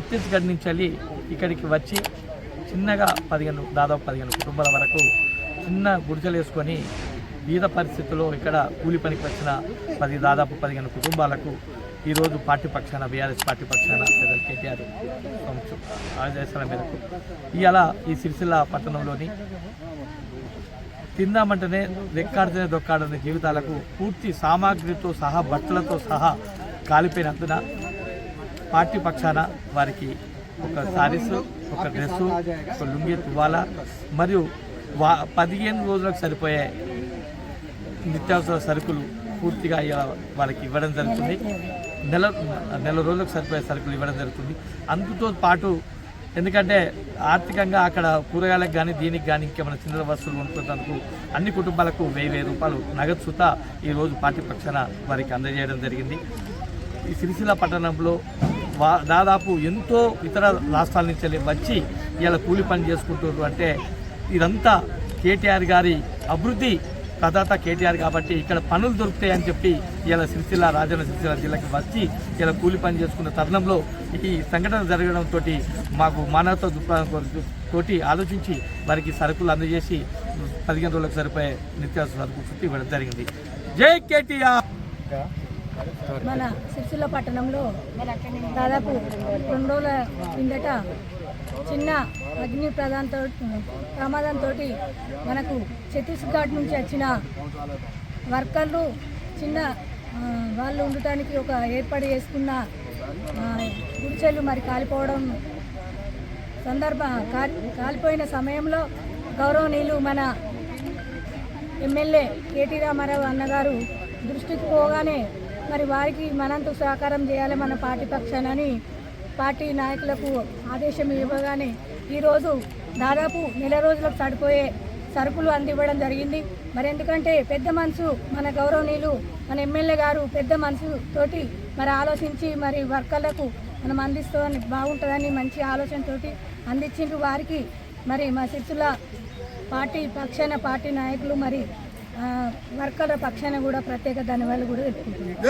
ఛత్తీస్గఢ్ నుంచి వెళ్ళి ఇక్కడికి వచ్చి చిన్నగా పదిహేను దాదాపు పదిహేను కుటుంబాల వరకు చిన్న గుడిసెలు వేసుకొని బీద పరిస్థితుల్లో ఇక్కడ కూలి పనికి వచ్చిన పది దాదాపు పదిహేను కుటుంబాలకు ఈరోజు పార్టీ పక్షాన బీఆర్ఎస్ పార్టీ పక్షాన లేదా కేటీఆర్ ఆదేశాల మేరకు ఇలా ఈ సిరిసిల్ల పట్టణంలోని తిందామంటేనే రెక్కాడితేనే దొక్కాడనే జీవితాలకు పూర్తి సామాగ్రితో సహా బట్టలతో సహా కాలిపోయినందున పార్టీ పక్షాన వారికి ఒక సారీస్ ఒక డ్రెస్సు ఒక లుంగి తువాలా మరియు వా పదిహేను రోజులకు సరిపోయే నిత్యావసర సరుకులు పూర్తిగా వాళ్ళకి ఇవ్వడం జరుగుతుంది. నెల నెల రోజులకు సరిపోయే సరుకులు ఇవ్వడం జరుగుతుంది. అందుతో పాటు ఎందుకంటే ఆర్థికంగా అక్కడ కూరగాయలకు కానీ దీనికి కానీ ఇంకేమైనా చిన్న వస్తువులు కొనుక్కున్నందుకు అన్ని కుటుంబాలకు వెయ్యి వెయ్యి రూపాయలు నగదు సుత ఈరోజు పార్టీ పక్షాన వారికి అందజేయడం జరిగింది. ఈ సిరిసిల్ల పట్టణంలో దాదాపు ఎంతో ఇతర రాష్ట్రాల నుంచి వెళ్ళి వచ్చి ఇలా కూలి పని చేసుకుంటున్నారు అంటే ఇదంతా కేటీఆర్ గారి అభివృద్ధి ప్రదాత కేటీఆర్ కాబట్టి ఇక్కడ పనులు దొరుకుతాయని చెప్పి ఇలా సిరిసిల్ల రాజన్న సిరిసిల్ల జిల్లాకి వచ్చి ఇలా కూలి పని చేసుకున్న తరుణంలో ఈ సంఘటన జరగడంతో మాకు మానవత దృక్పథం తోటి ఆలోచించి వారికి సరుకులు అందజేసి పదిహేను రోజులకు సరిపోయే నిత్యావసర సరుకు ఇవ్వడం జరిగింది. జై కేటీఆర్! మన సిరిసిల్ల పట్టణంలో దాదాపు రెండు రోజుల కిందట చిన్న అగ్ని ప్రధానంతో ప్రమాదంతో మనకు ఛత్తీస్గఢ్ నుంచి వచ్చిన వర్కర్లు చిన్న వాళ్ళు ఉండటానికి ఒక ఏర్పాటు చేసుకున్న గుడిచెలు మరి కాలిపోవడం సందర్భ కాలిపోయిన సమయంలో గౌరవనీయులు మన ఎమ్మెల్యే కేటీ రామారావు అన్నగారు దృష్టికి పోగానే మరి వారికి మనంత సహకారం చేయాలి మన పార్టీ పక్షానని పార్టీ నాయకులకు ఆదేశం ఇవ్వగానే ఈరోజు దాదాపు నెల రోజులకు సరిపోయే సరుకులు అందివ్వడం జరిగింది. మరి ఎందుకంటే పెద్ద మనసు మన గౌరవనీయులు మన ఎమ్మెల్యే గారు పెద్ద మనసు తోటి మరి ఆలోచించి మరి వర్కర్లకు మనం అందిస్తామని బాగుంటుందని మంచి ఆలోచనతోటి అందించిండ్రు వారికి. మరి మా సిరిసిల్ల పార్టీ పక్షాన పార్టీ నాయకులు మరి వర్కర్ల పక్షాన కూడా ప్రత్యేక ధన్యవాదాలు కూడా తెలుపుకుంటున్నాను.